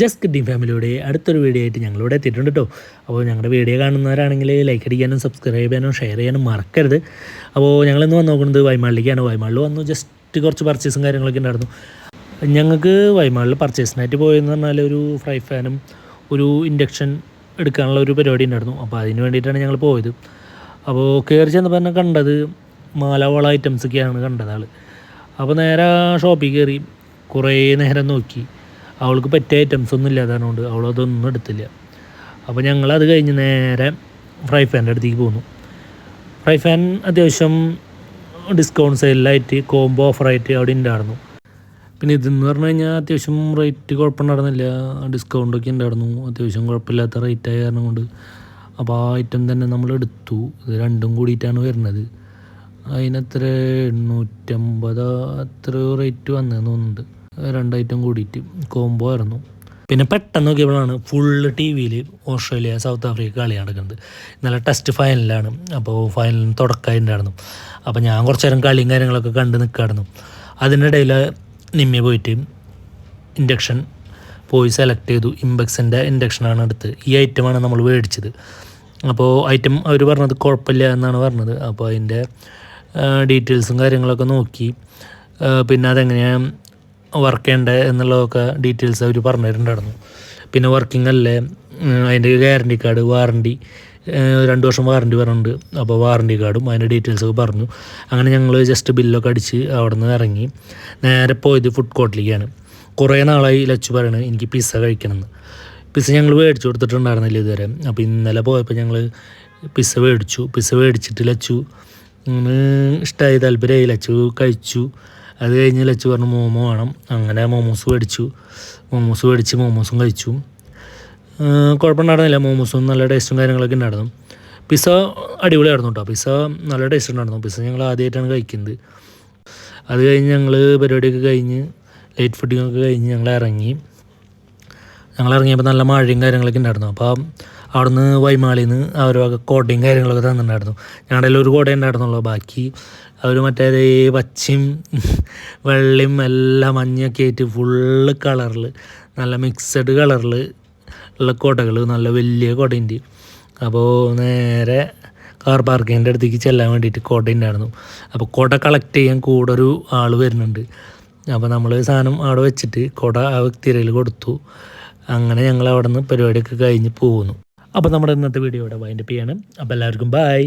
Just kidding ഫാമിലിയുടെ അടുത്തൊരു video ആയിട്ട് ഞങ്ങളിവിടെ എത്തിയിട്ടുണ്ട് കേട്ടോ അപ്പോൾ ഞങ്ങളുടെ വീഡിയോ കാണുന്നവരാണെങ്കിൽ ലൈക്ക് അടിക്കാനും സബ്സ്ക്രൈബ് ചെയ്യാനും ഷെയർ ചെയ്യാനും മറക്കരുത്. അപ്പോൾ ഞങ്ങളിന്ന് വന്ന് നോക്കുന്നത് വൈമാളിലേക്കാണ് വൈമാളിൽ വന്നു ജസ്റ്റ് കുറച്ച് പർച്ചേസും കാര്യങ്ങളൊക്കെ ഉണ്ടായിരുന്നു. ഞങ്ങൾക്ക് വൈമാളിൽ പർച്ചേസിനായിട്ട് പോയെന്ന് പറഞ്ഞാൽ ഒരു ഫ്രൈ ഫാനും ഒരു ഇൻഡക്ഷൻ എടുക്കാനുള്ള ഒരു പരിപാടി ഉണ്ടായിരുന്നു. അപ്പോൾ അതിന് വേണ്ടിയിട്ടാണ് ഞങ്ങൾ പോയത്. അപ്പോൾ കയറി ചെന്നപ്പോൾ തന്നെ കണ്ടത് മാലവള ഐറ്റംസൊക്കെയാണ് കണ്ടത് ആൾ അപ്പോൾ നേരെ ഷോപ്പിൽ കയറി കുറേ നേരം നോക്കി. അവൾക്ക് പറ്റിയ ഐറ്റംസ് ഒന്നും ഇല്ലാത്തതുകൊണ്ട് അവൾ അതൊന്നും എടുത്തില്ല. അപ്പോൾ ഞങ്ങൾ അത് കഴിഞ്ഞ് നേരെ ഫ്രൈ ഫാന്റെ അടുത്തേക്ക് പോന്നു. ഫ്രൈ ഫാൻ അത്യാവശ്യം ഡിസ്കൗണ്ട് സെയിലായിട്ട് കോംബോ ഓഫറായിട്ട് അവിടെ ഉണ്ടായിരുന്നു പിന്നെ ഇതെന്ന് പറഞ്ഞു കഴിഞ്ഞാൽ അത്യാവശ്യം റേറ്റ് കുഴപ്പമുണ്ടായിരുന്നില്ല ഡിസ്കൗണ്ടൊക്കെ ഉണ്ടായിരുന്നു അത്യാവശ്യം കുഴപ്പമില്ലാത്ത റേറ്റ് ആയ കാരണം കൊണ്ട്. അപ്പോൾ ആ ഐറ്റം തന്നെ നമ്മൾ എടുത്തു. ഇത് രണ്ടും കൂടിയിട്ടാണ് വരുന്നത്. അതിനെത്ര എണ്ണൂറ്റമ്പത് അത്ര റേറ്റ് വന്നതെന്ന് തോന്നുന്നുണ്ട്. രണ്ട് ഐറ്റം കൂടിയിട്ട് കോംബോ ആയിരുന്നു. പിന്നെ പെട്ടെന്ന് നോക്കിയപ്പോഴാണ് ഫുള്ള് ടി വിയിൽ ഓസ്ട്രേലിയ സൗത്ത് ആഫ്രിക്ക കളി നടക്കുന്നത്. ഇന്നലെ ടെസ്റ്റ് ഫൈനലാണ് അപ്പോൾ ഫൈനലിന് തുടക്കമായിട്ടുണ്ടായിരുന്നു. അപ്പോൾ ഞാൻ കുറച്ച് നേരം കളിയും കാര്യങ്ങളൊക്കെ കണ്ട് നിൽക്കായിരുന്നു അതിനിടയിൽ നിമ്മി പോയിട്ട് ഇൻഡക്ഷൻ പോയി സെലക്ട് ചെയ്തു. ഇമ്പക്സിന്റെ ഇൻഡക്ഷനാണ് എടുത്ത്. ഈ ഐറ്റമാണ് നമ്മൾ മേടിച്ചത്. അപ്പോൾ ഐറ്റം അവർ പറഞ്ഞത് കുഴപ്പമില്ല എന്നാണ് പറഞ്ഞത്. അപ്പോൾ അതിന്റെ ഡീറ്റെയിൽസും കാര്യങ്ങളൊക്കെ നോക്കി. പിന്നെ അതെങ്ങനെയാണ് വർക്ക് ചെയ്യേണ്ടത് എന്നുള്ളതൊക്കെ ഡീറ്റെയിൽസ് അവർ പറഞ്ഞു പിന്നെ വർക്കിംഗ് അല്ലേ അതിന്റെ ഗ്യാരണ്ടി കാർഡ് വാറണ്ടി രണ്ട് വർഷം വാറണ്ടി പറഞ്ഞിട്ടുണ്ട്. അപ്പോൾ വാറണ്ടി കാർഡും അതിന്റെ ഡീറ്റെയിൽസൊക്കെ പറഞ്ഞു. അങ്ങനെ ഞങ്ങൾ ജസ്റ്റ് ബില്ലൊക്കെ അടിച്ച് അവിടെ നിന്ന് ഇറങ്ങി. നേരെ പോയത് ഫുഡ് കോർട്ടിലേക്കാണ് കുറേ നാളായി ലച്ചു പറയണത് എനിക്ക് പിസ്സ കഴിക്കണമെന്ന് പിസ്സ ഞങ്ങൾ മേടിച്ചു കൊടുത്തിട്ടുണ്ടായിരുന്നില്ല ഇതുവരെ. അപ്പോൾ ഇന്നലെ പോയപ്പോൾ ഞങ്ങൾ പിസ്സ മേടിച്ചു. പിസ്സ മേടിച്ചിട്ട് ലച്ചു ഇഷ്ടമായി താല്പര്യമായി ലച്ചു കഴിച്ചു. അത് കഴിഞ്ഞ് ലച്ചു പറഞ്ഞു മോമോ വേണം. അങ്ങനെ മോമോസ് മേടിച്ചു. മോമോസ് മേടിച്ച് മോമോസും കഴിച്ചു. കുഴപ്പമുണ്ടായിരുന്നില്ല. മോമോസും നല്ല ടേസ്റ്റും കാര്യങ്ങളൊക്കെ ഉണ്ടായിരുന്നു. പിസ്സ അടിപൊളിയായിരുന്നു കേട്ടോ. പിസ്സ നല്ല ടേസ്റ്റ് ഉണ്ടായിരുന്നു. പിസ്സ ഞങ്ങൾ ആദ്യമായിട്ടാണ് കഴിക്കുന്നത്. അത് കഴിഞ്ഞ് ഞങ്ങൾ പരിപാടിയൊക്കെ കഴിഞ്ഞ് ലൈറ്റ് ഫുഡിങ്ങൊക്കെ കഴിഞ്ഞ് ഞങ്ങൾ ഇറങ്ങി. ഞങ്ങൾ ഇറങ്ങിയപ്പോൾ നല്ല മഴയും കാര്യങ്ങളൊക്കെ ഉണ്ടായിരുന്നു. അപ്പോൾ അവിടുന്ന് വൈമാളിയിൽ നിന്ന് അവർ കോട്ടയും കാര്യങ്ങളൊക്കെ തന്നിട്ടുണ്ടായിരുന്നു. ഞങ്ങളുടെ ഒരു കോട്ട ഉണ്ടായിരുന്നുള്ളൂ. ബാക്കി അവർ മറ്റേ പച്ചയും വെള്ളയും എല്ലാം മഞ്ഞൊക്കെ ആയിട്ട് ഫുള്ള് കളറിൽ നല്ല മിക്സഡ് കളറിൽ ഉള്ള കോട്ടകൾ നല്ല വലിയ കോടയുണ്ട് അപ്പോൾ നേരെ കാർ പാർക്കിങ്ങിന്റെ അടുത്തേക്ക് ചെല്ലാൻ വേണ്ടിയിട്ട് കോട ഉണ്ടായിരുന്നു. അപ്പോൾ കോട കളക്ട് ചെയ്യാൻ കൂടെ ഒരു ആൾ വരുന്നുണ്ട്. അപ്പോൾ നമ്മൾ സാധനം അവിടെ വെച്ചിട്ട് കോട ആ വ്യക്തിയിൽ കൊടുത്തു. അങ്ങനെ ഞങ്ങൾ അവിടെ നിന്ന് പരിപാടിയൊക്കെ കഴിഞ്ഞ് പോകുന്നു അപ്പോൾ നമ്മുടെ ഇന്നത്തെ വീഡിയോ ഇവിടെ വൈൻഡപ്പ് ചെയ്യണം. അപ്പോൾ എല്ലാവർക്കും ബായ്